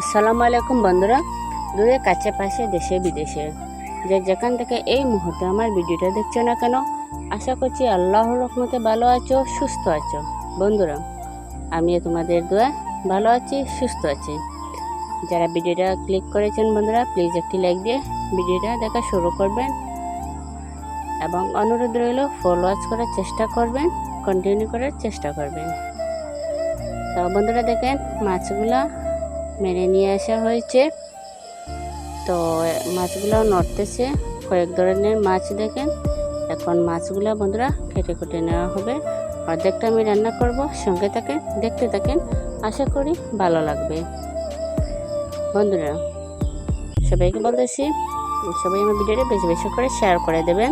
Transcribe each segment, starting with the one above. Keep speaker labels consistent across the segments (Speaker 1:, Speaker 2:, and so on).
Speaker 1: আসসালামু আলাইকুম বন্ধুরা। দূরে কাছে পাশে দেশে বিদেশে। যে যেখান থেকে এই মুহূর্তে আমার ভিডিওটা দেখছ না কেন, আশা করছি আল্লাহর রহমতে ভালো আছো, সুস্থ আছো। বন্ধুরা, আমিও তোমাদের দোয়া ভালো আছি, সুস্থ আছি। যারা ভিডিওটা ক্লিক করেছেন বন্ধুরা প্লিজ একটি লাইক দিয়ে ভিডিওটা দেখা শুরু করবেন। এবং অনুরোধ রইল ফলোয়ার্স করার চেষ্টা করবেন কন্টিনিউ করার চেষ্টা করবেন। তো বন্ধুরা দেখেন, মাছগুলা মেরে নিয়ে আসা হয়েছে। তো মাছগুলো নড়তেছে। কয়েক ধরনের মাছ দেখেন। এখন মাছগুলো বন্ধুরা কেটে কেটে নেওয়া হবে। অর্ধেকটা আমি রান্না করব। সঙ্গে থাকেন, দেখতে থাকেন। আশা করি ভালো লাগবে। বন্ধুরা, সবাইকে বলতেছি, সবাই আমার ভিডিওটা বেশি বেশি করে শেয়ার করে দেবেন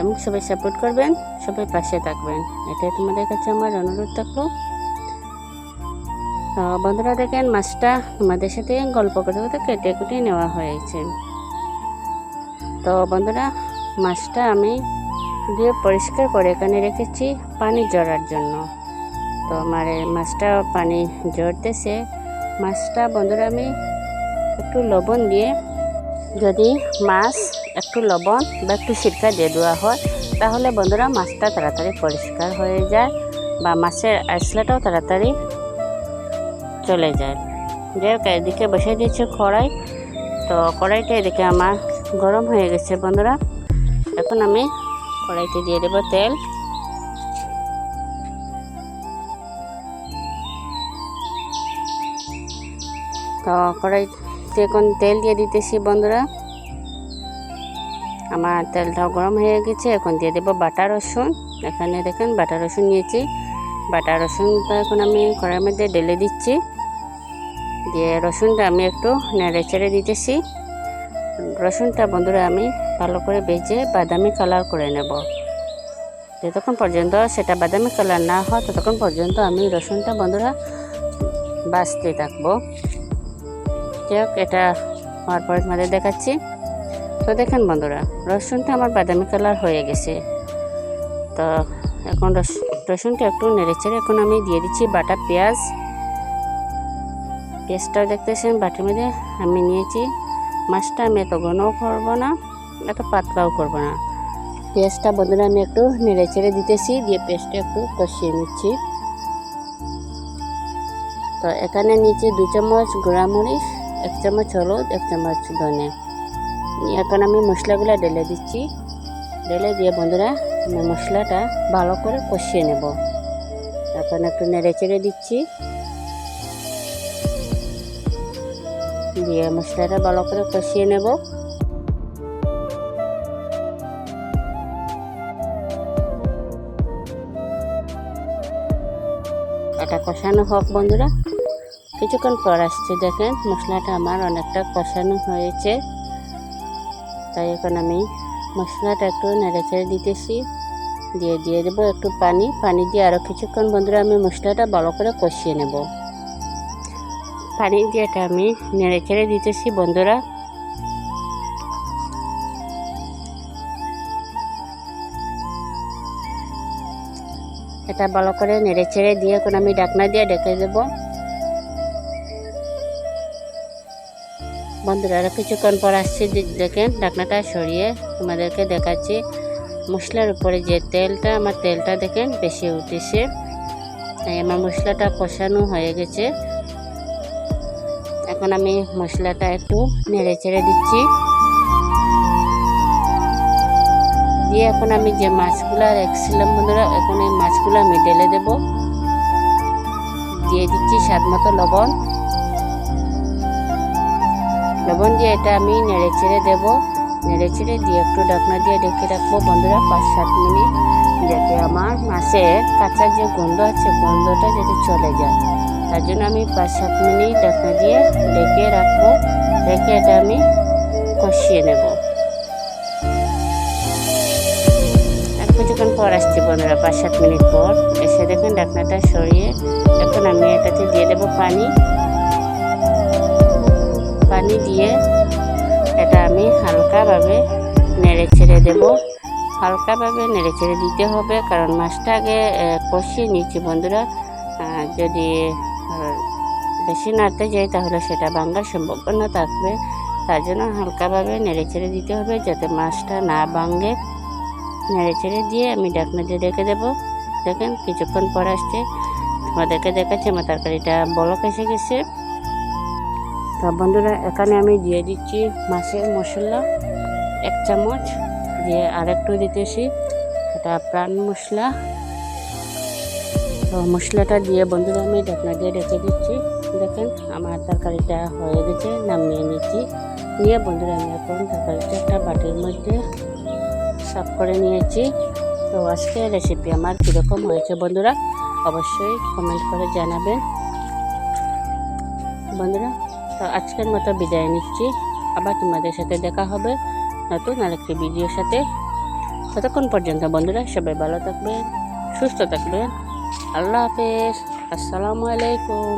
Speaker 1: এবং সবাই সাপোর্ট করবেন, সবাই পাশে থাকবেন। এটাই তোমাদের কাছে আমার অনুরোধ থাকল। বন্ধুরা দেখেন, মাছটা আমাদের সাথে গল্প করতে করতে কেটে কুটে নেওয়া হয়েছে। তো বন্ধুরা, মাছটা আমি দিয়ে পরিষ্কার করে এখানে রেখেছি পানি জড়ার জন্য। তো আমার মাছটা পানি জড়তেছে। মাছটা বন্ধুরা আমি একটু লবণ দিয়ে, যদি মাছ একটু লবণ বা একটু সিরকা দিয়ে দেওয়া হয়, তাহলে বন্ধুরা মাছটা তাড়াতাড়ি পরিষ্কার হয়ে যায় বা মাছের আইসলাটাও তাড়াতাড়ি চলে যায়। যাই হোক, এদিকে বসে দিয়েছে কড়াই। তো কড়াইটা এদিকে আমার গরম হয়ে গেছে, বন্ধুরা। এখন আমি কড়াইতে দিয়ে দেবো তেল। তো কড়াইতে এখন তেল দিয়ে দিতেছি, বন্ধুরা। আমার তেলটাও গরম হয়ে গেছে। এখন দিয়ে দেবো বাটা রসুন। এখানে দেখেন, বাটা রসুন নিয়েছি। বাটা রসুনটা এখন আমি কড়াইয়ের মধ্যে ঢেলে দিচ্ছি। দিয়ে রসুনটা আমি একটু নেড়ে চেড়ে দিতেছি। রসুনটা বন্ধুরা আমি ভালো করে বেজে বাদামি কালার করে নেব। যতক্ষণ পর্যন্ত সেটা বাদামি কালার না হয়, ততক্ষণ পর্যন্ত আমি রসুনটা বন্ধুরা বাঁচতে থাকব। যাই এটা হওয়ার পরে তোমাদের দেখাচ্ছি। তো দেখেন বন্ধুরা, রসুনটা আমার বাদামি কালার হয়ে গেছে। তো এখন রস, রসুনটা একটু নেড়ে চেড়ে এখন আমি দিয়ে দিচ্ছি বাটা পেঁয়াজ। পেঁয়াজটাও দেখতেছেন বাটির মধ্যে আমি নিয়েছি। মাছটা আমি এত ঘনও করব না, এত পাতলাও করব না। পেঁয়াজটা বন্ধুরা আমি একটু নেড়ে চেড়ে দিতেছি, দিয়ে পেঁয়াজটা একটু কষিয়ে নিচ্ছি। তো এখানে নিচে দু চামচ গুঁড়ামরিচ, এক চামচ হলুদ, এক চামচ ধনে। এখন আমি মশলাগুলো ঢেলে দিচ্ছি। ঢেলে দিয়ে বন্ধুরা মশলাটা ভালো করে কষিয়ে নেব। এখন একটু নেড়ে চেড়ে দিচ্ছি। দিয়ে মশলাটা ভালো করে কষিয়ে নেব। এটা কষানো হোক বন্ধুরা। কিছুক্ষণ পর আসছে দেখেন, মশলাটা আমার অনেকটা কষানো হয়েছে। তাই এখন আমি মশলাটা একটু নেড়ে চেড়ে দিতেছি। দিয়ে দিয়ে দেবো একটু পানি। পানি দিয়ে আরও কিছুক্ষণ বন্ধুরা আমি মশলাটা ভালো করে কষিয়ে নেব। পানি দিয়ে এটা আমি নেড়ে চেড়ে দিতেছি, বন্ধুরা। এটা ভালো করে নেড়ে চেড়ে দিয়ে এখন আমি ডাকনা দিয়ে ডেকে দেব। বন্ধুরা কিছুক্ষণ পর আসছি দেখেন, ডাকনাটা সরিয়ে তোমাদেরকে দেখাচ্ছি। মশলার উপরে যে তেলটা, আমার তেলটা দেখেন, বেশি উঠেছে। তাই আমার মশলাটা কষানো হয়ে গেছে। এখন আমি মশলাটা একটু নেড়ে চেড়ে দিচ্ছি। দিয়ে এখন আমি যে মাছগুলো রেখেছিলাম বন্ধুরা, এখন এই মাছগুলো আমি ঢেলে দেব। দিয়ে দিচ্ছি স্বাদ মতো লবণ। লবণ দিয়ে এটা আমি নেড়ে চেড়ে দেবো। নেড়ে চেড়ে দিয়ে একটু ঢাকনা দিয়ে ঢেকে রাখব বন্ধুরা, পাঁচ সাত মিনিট, যাতে আমার মাছের কাঁচা যে গন্ধ আছে, গন্ধটা যাতে চলে যায়। তার জন্য আমি পাঁচ, সাত মিনিট ঢাকনা দিয়ে ঢেকে রাখব। রেখে এটা আমি কষিয়ে নেব। আর কিছুক্ষণ পর আসছি বন্ধুরা, পাঁচ, সাত মিনিট পর। এসে দেখুন ঢাকনাটা সরিয়ে এখন আমি এটাতে দিয়ে দেবো পানি। পানি দিয়ে এটা আমি হালকাভাবে নেড়ে ছেড়ে দেবো। হালকাভাবে নেড়ে ছেড়ে দিতে হবে, কারণ মাছটা আগে কষিয়ে নিচ্ছি বন্ধুরা। যদি বেশি নাড়তে যাই তাহলে সেটা ভাঙার সম্ভাবনা থাকবে। তার জন্য হালকাভাবে নেড়ে ছেড়ে দিতে হবে যাতে মাছটা না ভাঙে। নেড়ে ছেড়ে দিয়ে আমি ডাকনা দিয়ে রেখে দেবো। দেখেন কিছুক্ষণ পর আসছে। তোমাদেরকে দেখাচ্ছি, আমার তরকারিটা বলক এসে গেছে। তা বন্ধুরা, এখানে আমি দিয়ে দিচ্ছি মাছের মশলা। এক চামচ দিয়ে আরেকটু দিতেছি। এটা প্রাণ মশলা। তো মশলাটা দিয়ে বন্ধুরা আমি ঢাকনা দিয়ে রেখে দিচ্ছি। দেখেন, আমার তরকারিটা হয়ে গেছে, নামিয়ে নিচ্ছি। নিয়ে বন্ধুরা, আমি এখন তরকারিটা একটা বাটির মধ্যে সাফ করে নিয়েছি। তো আজকে রেসিপি আমার কীরকম হয়েছে বন্ধুরা, অবশ্যই কমেন্ট করে জানাবেন। বন্ধুরা, তো আজকের মতো বিদায় নিচ্ছি। আবার তোমাদের সাথে দেখা হবে নতুন আরেকটি ভিডিওর সাথে। ততক্ষণ পর্যন্ত বন্ধুরা, সবাই ভালো থাকবেন, সুস্থ থাকবেন। আল্লাহ হাফেজ। আসসালামু আলাইকুম।